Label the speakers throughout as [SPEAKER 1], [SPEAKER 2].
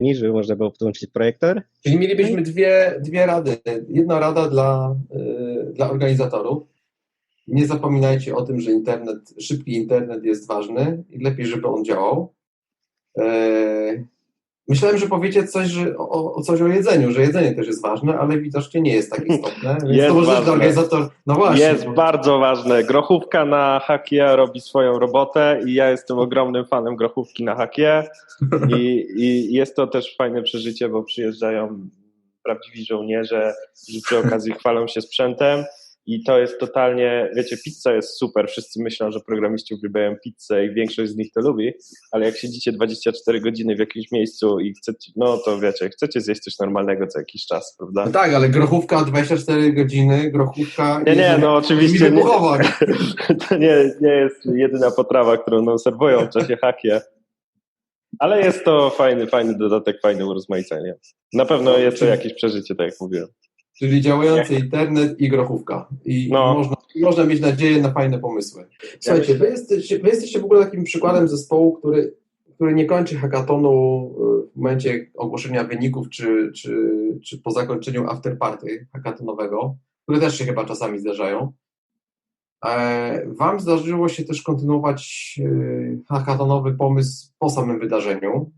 [SPEAKER 1] żeby można było podłączyć projektor.
[SPEAKER 2] Czyli mielibyśmy dwie, dwie rady. Jedna rada dla, y, dla organizatorów. Nie zapominajcie o tym, że internet, szybki internet jest ważny i lepiej, żeby on działał. E, Myślałem, że powiecie coś, że, o, o coś o jedzeniu, że jedzenie też jest ważne, ale widocznie nie jest tak istotne. Więc
[SPEAKER 1] Jest
[SPEAKER 2] to może
[SPEAKER 1] ważne.
[SPEAKER 2] organizator. No właśnie.
[SPEAKER 1] Jest bardzo ważne. Grochówka na hakie robi swoją robotę i ja jestem ogromnym fanem grochówki na hakie i, i jest to też fajne przeżycie, bo przyjeżdżają prawdziwi żołnierze, którzy przy okazji chwalą się sprzętem i to jest totalnie, wiecie, pizza jest super, wszyscy myślą, że programiści uwielbiają pizzę i większość z nich to lubi, ale jak siedzicie 24 godziny w jakimś miejscu i chcecie, no to wiecie, chcecie zjeść coś normalnego co jakiś czas, prawda?
[SPEAKER 2] No tak, ale grochówka 24 godziny, grochówka.
[SPEAKER 1] Nie, nie, no oczywiście nie, to nie, nie jest jedyna potrawa, którą nam serwują w czasie hakie. Ale jest to fajny, fajny dodatek, fajne urozmaicenie. Na pewno jest to jakieś przeżycie, tak jak mówiłem.
[SPEAKER 2] Czyli działający internet i grochówka. I
[SPEAKER 1] No.
[SPEAKER 2] można, można mieć nadzieję na fajne pomysły. Słuchajcie, wy jesteście, wy jesteście w ogóle takim przykładem zespołu, który, który nie kończy hackathonu y, w momencie ogłoszenia wyników, czy, czy, czy po zakończeniu afterparty hackathonowego, które też się chyba czasami zdarzają. E, Wam zdarzyło się też kontynuować y, hackathonowy pomysł po samym wydarzeniu.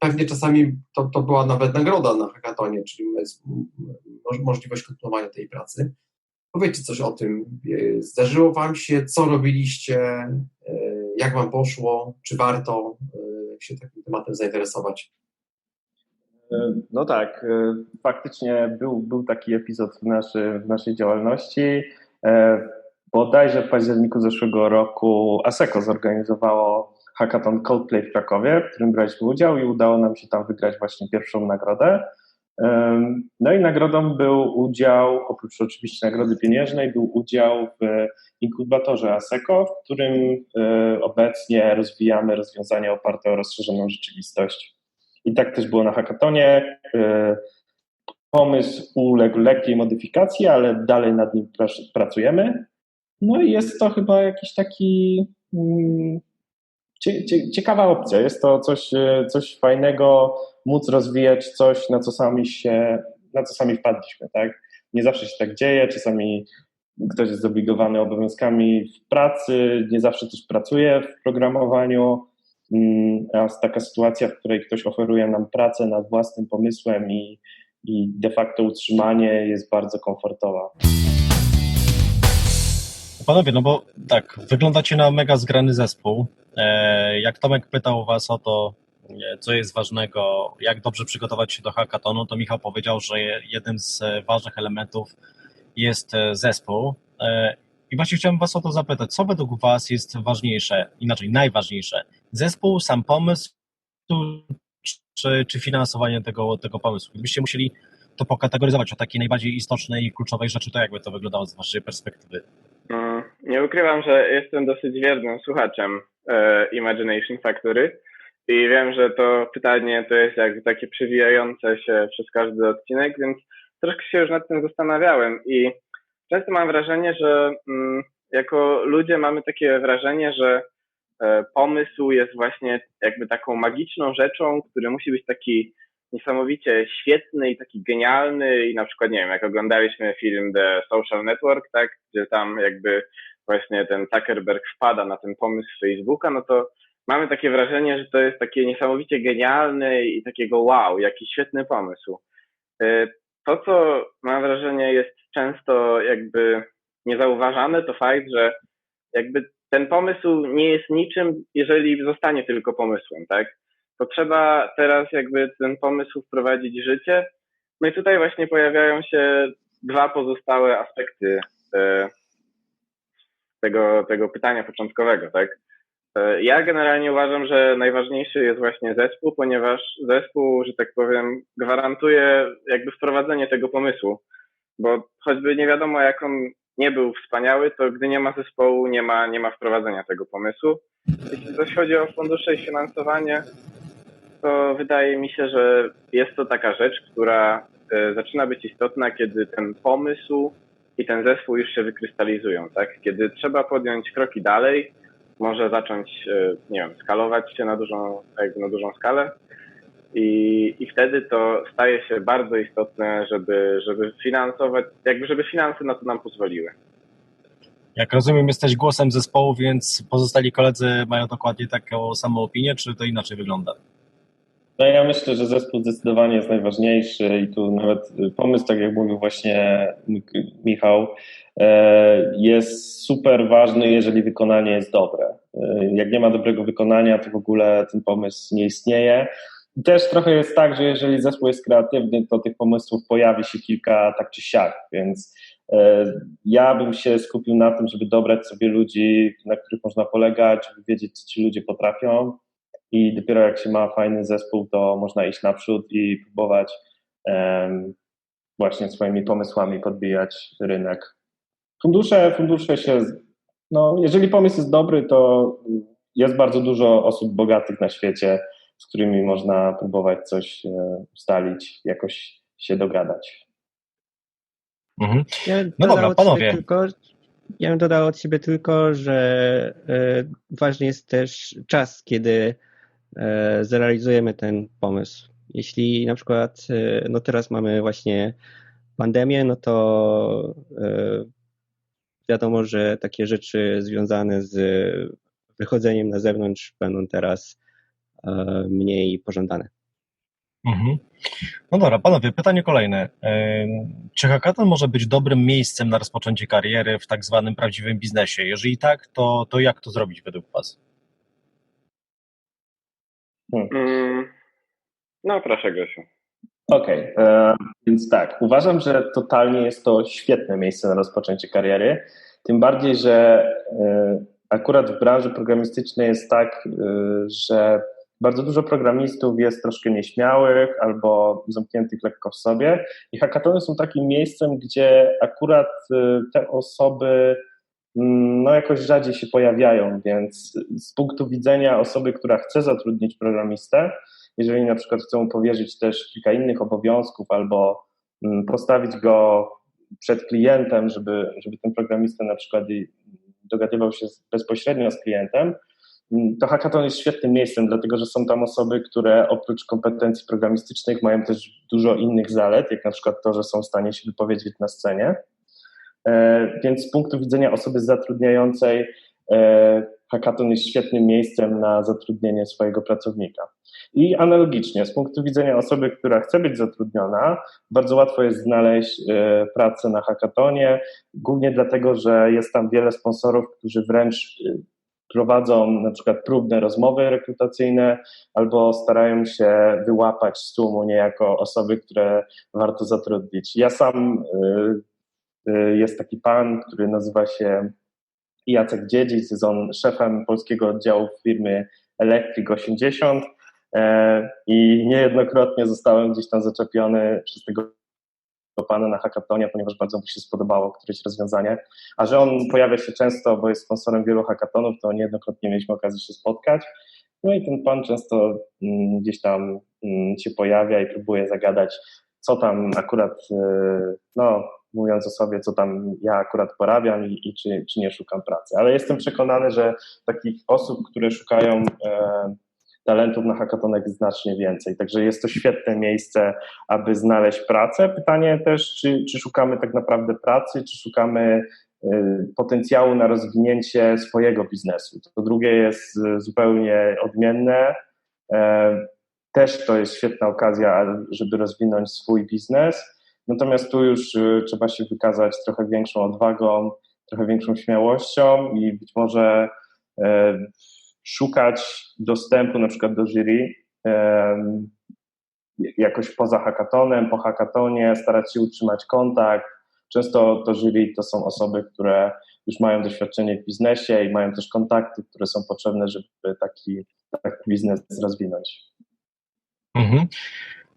[SPEAKER 2] Pewnie czasami to, to była nawet nagroda na hackathonie, czyli możliwość kontynuowania tej pracy. Powiedzcie coś o tym. E, Zdarzyło Wam się, co robiliście, e, jak Wam poszło, czy warto e, się takim tematem zainteresować?
[SPEAKER 1] No tak, faktycznie był, był taki epizod w, naszy, w naszej działalności. Bodajże w październiku zeszłego roku ASECO zorganizowało hackathon Coldplay w Krakowie, w którym braliśmy udział i udało nam się tam wygrać właśnie pierwszą nagrodę. No i nagrodą był udział, oprócz oczywiście nagrody pieniężnej, był udział w inkubatorze ASECO, w którym e, obecnie rozwijamy rozwiązania oparte o rozszerzoną rzeczywistość. I tak też było na hackatonie. E, Pomysł uległ lekkiej modyfikacji, ale dalej nad nim prac- pracujemy. No i jest to chyba jakiś taki mm, ciekawa opcja. Jest to coś, e, coś fajnego, móc rozwijać coś, na co sami się, na co sami wpadliśmy, tak? Nie zawsze się tak dzieje, czasami ktoś jest zobligowany obowiązkami w pracy, nie zawsze też pracuje w programowaniu, Mm, a taka sytuacja, w której ktoś oferuje nam pracę nad własnym pomysłem i, i de facto utrzymanie jest bardzo komfortowa.
[SPEAKER 3] Panowie, no bo tak, wyglądacie na mega zgrany zespół. E, Jak Tomek pytał Was o to, e, co jest ważnego, jak dobrze przygotować się do hackathonu, to Michał powiedział, że je- jednym z e, ważnych elementów jest zespół. I właśnie chciałem Was o to zapytać, co według Was jest ważniejsze, inaczej najważniejsze? Zespół, sam pomysł, czy, czy finansowanie tego, tego pomysłu? Gdybyście musieli to pokategoryzować o takiej najbardziej istotnej i kluczowej rzeczy, to jakby to wyglądało z Waszej perspektywy?
[SPEAKER 4] Mm, Nie ukrywam, że jestem dosyć wiernym słuchaczem Imagination Factory. I wiem, że to pytanie to jest jakby takie przewijające się przez każdy odcinek, więc troszkę się już nad tym zastanawiałem i często mam wrażenie, że mm, jako ludzie mamy takie wrażenie, że e, pomysł jest właśnie jakby taką magiczną rzeczą, który musi być taki niesamowicie świetny i taki genialny i na przykład, nie wiem, jak oglądaliśmy film The Social Network, tak, gdzie tam jakby właśnie ten Zuckerberg wpada na ten pomysł Facebooka, no to mamy takie wrażenie, że to jest takie niesamowicie genialne i takiego wow, jaki świetny pomysł. Y, To, co mam wrażenie jest często jakby niezauważane, to fakt, że jakby ten pomysł nie jest niczym, jeżeli zostanie tylko pomysłem, tak? To trzeba teraz jakby ten pomysł wprowadzić w życie. No i tutaj właśnie pojawiają się dwa pozostałe aspekty e, tego, tego pytania początkowego, tak? E, Ja generalnie uważam, że najważniejszy jest właśnie zespół, ponieważ zespół, że tak powiem, gwarantuje jakby wprowadzenie tego pomysłu, bo choćby nie wiadomo jak on nie był wspaniały, to gdy nie ma zespołu, nie ma, nie ma wprowadzenia tego pomysłu. Jeśli zaś chodzi o fundusze i finansowanie, to wydaje mi się, że jest to taka rzecz, która e, zaczyna być istotna, kiedy ten pomysł i ten zespół już się wykrystalizują, tak? Kiedy trzeba podjąć kroki dalej, może zacząć, e, nie wiem, skalować się na dużą, na dużą skalę. I, I wtedy to staje się bardzo istotne, żeby, żeby finansować, jakby żeby finanse na to nam pozwoliły.
[SPEAKER 3] Jak rozumiem, jesteś głosem zespołu, więc pozostali koledzy mają dokładnie taką samą opinię, czy to inaczej wygląda?
[SPEAKER 1] No ja myślę, że zespół zdecydowanie jest najważniejszy i tu nawet pomysł, tak jak mówił właśnie Michał, e, jest super ważny, jeżeli wykonanie jest dobre. E, jak nie ma dobrego wykonania, to w ogóle ten pomysł nie istnieje. I też trochę jest tak, że jeżeli zespół jest kreatywny, to tych pomysłów pojawi się kilka tak czy siak, więc e, ja bym się skupił na tym, żeby dobrać sobie ludzi, na których można polegać, żeby wiedzieć, co ci ludzie potrafią i dopiero jak się ma fajny zespół, to można iść naprzód i próbować um, właśnie swoimi pomysłami podbijać rynek. Fundusze, fundusze się, no jeżeli pomysł jest dobry, to jest bardzo dużo osób bogatych na świecie, z którymi można próbować coś e, ustalić, jakoś się dogadać.
[SPEAKER 5] Mhm. Ja no dobra, panowie. Tylko, ja bym dodał od siebie tylko, że y, ważny jest też czas, kiedy zrealizujemy ten pomysł. Jeśli na przykład, e, no teraz mamy właśnie pandemię, no to e, wiadomo, że takie rzeczy związane z wychodzeniem na zewnątrz będą teraz mniej pożądane.
[SPEAKER 3] Mhm. No dobra, panowie, pytanie kolejne. Czy hackathon może być dobrym miejscem na rozpoczęcie kariery w tak zwanym prawdziwym biznesie? Jeżeli tak, to, to jak to zrobić według Was?
[SPEAKER 4] Hmm. Mm, no proszę Grzesiu.
[SPEAKER 1] Okej, okay, e, więc tak, uważam, że totalnie jest to świetne miejsce na rozpoczęcie kariery, tym bardziej, że e, akurat w branży programistycznej jest tak, e, że bardzo dużo programistów jest troszkę nieśmiałych albo zamkniętych lekko w sobie i hackatony są takim miejscem, gdzie akurat te osoby no jakoś rzadziej się pojawiają, więc z punktu widzenia osoby, która chce zatrudnić programistę, jeżeli na przykład chcą powierzyć też kilka innych obowiązków albo mm, postawić go przed klientem, żeby, żeby ten programista na przykład dogadywał się bezpośrednio z klientem, mm, to hackathon jest świetnym miejscem, dlatego że są tam osoby, które oprócz kompetencji programistycznych mają też dużo innych zalet, jak na przykład to, że są w stanie się wypowiedzieć na scenie więc z punktu widzenia osoby zatrudniającej e, hackathon jest świetnym miejscem na zatrudnienie swojego pracownika. I analogicznie, z punktu widzenia osoby, która chce być zatrudniona, bardzo łatwo jest znaleźć e, pracę na hackatonie, głównie dlatego, że jest tam wiele sponsorów, którzy wręcz prowadzą na przykład próbne rozmowy rekrutacyjne albo starają się wyłapać z tłumu niejako osoby, które warto zatrudnić. Ja sam jest taki pan, który nazywa się Jacek Dziedzic, jest on szefem polskiego oddziału firmy Electric 80 e, i niejednokrotnie zostałem gdzieś tam zaczepiony przez tego pana na hackatonie, ponieważ bardzo mu się spodobało któreś rozwiązanie. A że on pojawia się często, bo jest sponsorem wielu hackatonów, to niejednokrotnie mieliśmy okazję się spotkać. No i ten pan często mm, gdzieś tam mm, się pojawia i próbuje zagadać, co tam akurat, y, no, mówiąc o sobie, co tam ja akurat porabiam i, i czy, czy nie szukam pracy. Ale jestem przekonany, że takich osób, które szukają e, talentów na hackathonach jest znacznie więcej. Także jest to świetne miejsce, aby znaleźć pracę. Pytanie też, czy, czy szukamy tak naprawdę pracy, czy szukamy e, potencjału na rozwinięcie swojego biznesu. To drugie jest zupełnie odmienne. E, też to jest świetna okazja, żeby rozwinąć swój biznes. Natomiast tu już y, trzeba się wykazać trochę większą odwagą, trochę większą śmiałością i być może e, szukać dostępu na przykład do jury e, jakoś poza hackatonem, po hackatonie, starać się utrzymać kontakt. Często to jury to są osoby, które już mają doświadczenie w biznesie i mają też kontakty, które są potrzebne, żeby taki, taki biznes rozwinąć.
[SPEAKER 3] Mhm.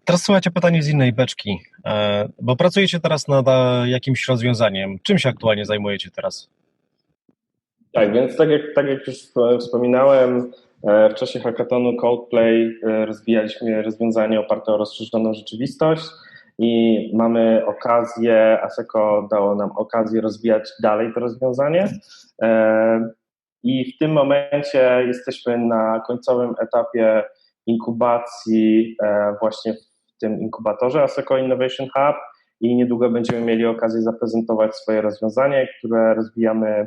[SPEAKER 3] Teraz słuchajcie pytanie z innej beczki, e, bo pracujecie teraz nad e, jakimś rozwiązaniem. Czym się aktualnie zajmujecie teraz?
[SPEAKER 1] Tak, więc tak jak, tak jak już wspominałem, e, w czasie hackathonu Coldplay rozwijaliśmy rozwiązanie oparte o rozszerzoną rzeczywistość i mamy okazję, ASECO dało nam okazję rozwijać dalej to rozwiązanie. I w tym momencie jesteśmy na końcowym etapie inkubacji właśnie tym inkubatorze ASECO Innovation Hub i niedługo będziemy mieli okazję zaprezentować swoje rozwiązanie, które rozwijamy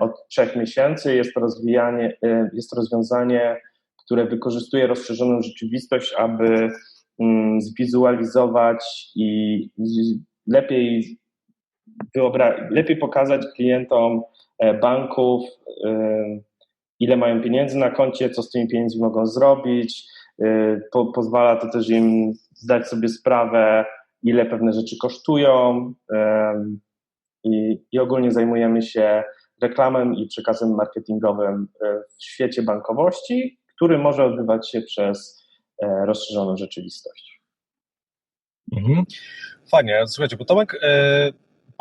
[SPEAKER 1] od trzech miesięcy. Jest to, rozwijanie, jest to rozwiązanie, które wykorzystuje rozszerzoną rzeczywistość, aby mm, zwizualizować i lepiej, wyobra- lepiej pokazać klientom e, banków, e, ile mają pieniędzy na koncie, co z tymi pieniędzmi mogą zrobić. E, po, pozwala to też im zdać sobie sprawę, ile pewne rzeczy kosztują. I, i ogólnie zajmujemy się reklamem i przekazem marketingowym w świecie bankowości, który może odbywać się przez rozszerzoną rzeczywistość.
[SPEAKER 3] Mhm. Fajnie, słuchajcie, bo Tomek e,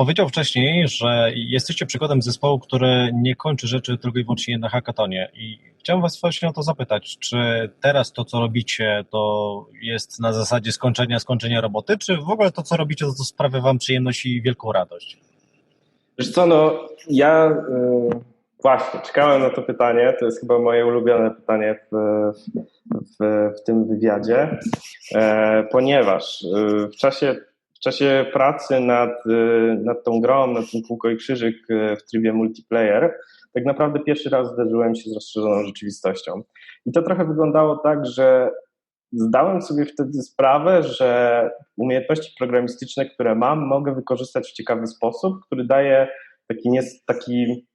[SPEAKER 3] powiedział wcześniej, że jesteście przykładem zespołu, który nie kończy rzeczy tylko i wyłącznie na hackatonie i chciałem was właśnie o to zapytać, czy teraz to, co robicie, to jest na zasadzie skończenia, skończenia roboty, czy w ogóle to, co robicie, to, to sprawia wam przyjemność i wielką radość?
[SPEAKER 1] Wiesz co, no ja y, właśnie czekałem na to pytanie, to jest chyba moje ulubione pytanie w, w, w tym wywiadzie, e, ponieważ y, w czasie w czasie pracy nad, y, nad tą grą, nad tym kółko i krzyżyk y, w trybie multiplayer, tak naprawdę pierwszy raz zderzyłem się z rozszerzoną rzeczywistością. I to trochę wyglądało tak, że zdałem sobie wtedy sprawę, że umiejętności programistyczne, które mam, mogę wykorzystać w ciekawy sposób, który daje taki, nie, taki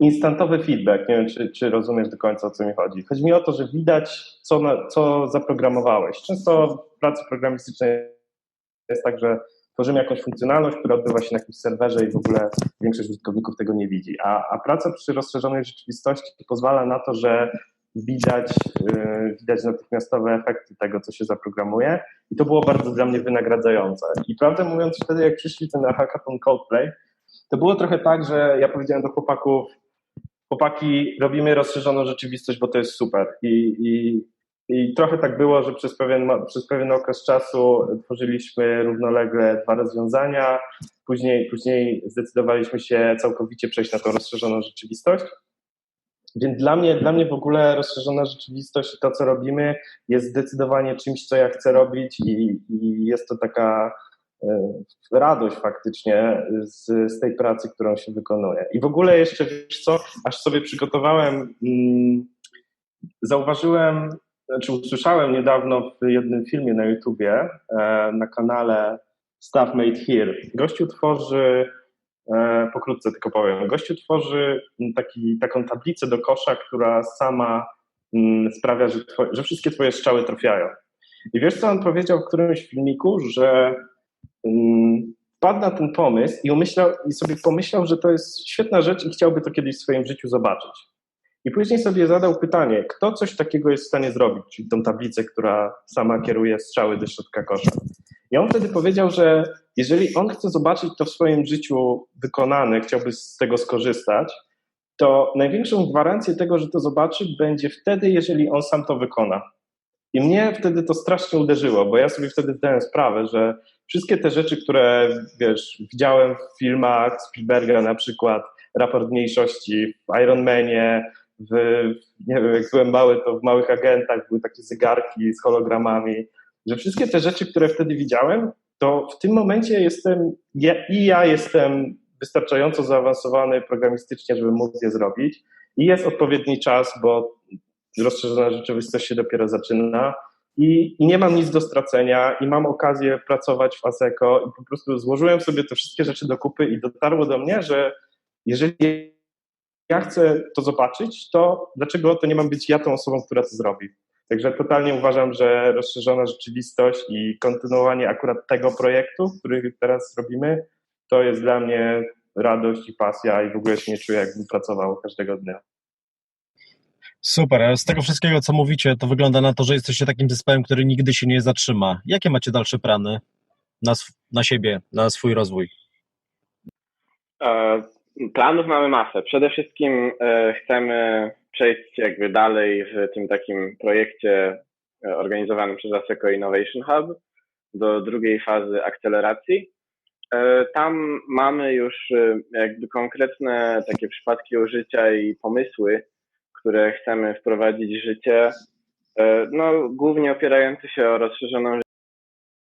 [SPEAKER 1] instantowy feedback. Nie wiem, czy, czy, rozumiesz do końca, o co mi chodzi. Chodzi mi o to, że widać, co, co zaprogramowałeś. Często w pracy programistycznej jest tak, że tworzymy jakąś funkcjonalność, która odbywa się na jakimś serwerze i w ogóle większość użytkowników tego nie widzi. A, a praca przy rozszerzonej rzeczywistości pozwala na to, że widać, yy, widać natychmiastowe efekty tego, co się zaprogramuje i to było bardzo dla mnie wynagradzające. I prawdę mówiąc, wtedy jak przyszliśmy na hackathon Coldplay, to było trochę tak, że ja powiedziałem do chłopaków, chłopaki, robimy rozszerzoną rzeczywistość, bo to jest super. I, i i trochę tak było, że przez pewien, przez pewien okres czasu tworzyliśmy równolegle dwa rozwiązania, później, później zdecydowaliśmy się całkowicie przejść na tą rozszerzoną rzeczywistość. Więc dla mnie, dla mnie w ogóle rozszerzona rzeczywistość i to, co robimy, jest zdecydowanie czymś, co ja chcę robić, i, i jest to taka e, radość faktycznie z, z tej pracy, którą się wykonuje. I w ogóle jeszcze, wiesz co, aż sobie przygotowałem, mm, zauważyłem znaczy usłyszałem niedawno w jednym filmie na YouTubie, e, na kanale Stuff Made Here. Gościu tworzy, e, pokrótce tylko powiem, gościu tworzy taki, taką tablicę do kosza, która sama mm, sprawia, że, twoje, że wszystkie twoje strzały trafiają. I wiesz, co on powiedział w którymś filmiku, że mm, wpadł na ten pomysł i, umyślał, i sobie pomyślał, że to jest świetna rzecz i chciałby to kiedyś w swoim życiu zobaczyć. I później sobie zadał pytanie, kto coś takiego jest w stanie zrobić, czyli tą tablicę, która sama kieruje strzały do środka kosza. I on wtedy powiedział, że jeżeli on chce zobaczyć to w swoim życiu wykonane, chciałby z tego skorzystać, to największą gwarancję tego, że to zobaczy, będzie wtedy, jeżeli on sam to wykona. I mnie wtedy to strasznie uderzyło, bo ja sobie wtedy zdałem sprawę, że wszystkie te rzeczy, które wiesz, widziałem w filmach Spielberga, na przykład raport mniejszości w Iron Manie, w, nie wiem, jak byłem mały, to w małych agentach były takie zegarki z hologramami, że wszystkie te rzeczy, które wtedy widziałem, to w tym momencie jestem, ja, i ja jestem wystarczająco zaawansowany programistycznie, żeby móc je zrobić. I jest odpowiedni czas, bo rozszerzona rzeczywistość się dopiero zaczyna. I, i nie mam nic do stracenia i mam okazję pracować w ASECO i po prostu złożyłem sobie te wszystkie rzeczy do kupy i dotarło do mnie, że jeżeli ja chcę to zobaczyć, to dlaczego to nie mam być ja tą osobą, która to zrobi? Także totalnie uważam, że rozszerzona rzeczywistość i kontynuowanie akurat tego projektu, który teraz robimy, to jest dla mnie radość i pasja i w ogóle się nie czuję, jakbym pracował każdego dnia.
[SPEAKER 3] Super. Z tego wszystkiego, co mówicie, to wygląda na to, że jesteście takim zespołem, który nigdy się nie zatrzyma. Jakie macie dalsze plany na, na siebie, na swój rozwój?
[SPEAKER 4] E, Planów mamy masę. Przede wszystkim e, chcemy przejść jakby dalej w tym takim projekcie e, organizowanym przez ASECO Innovation Hub do drugiej fazy akceleracji. E, tam mamy już jakby konkretne takie przypadki użycia i pomysły, które chcemy wprowadzić w życie no, głównie opierający się o rozszerzoną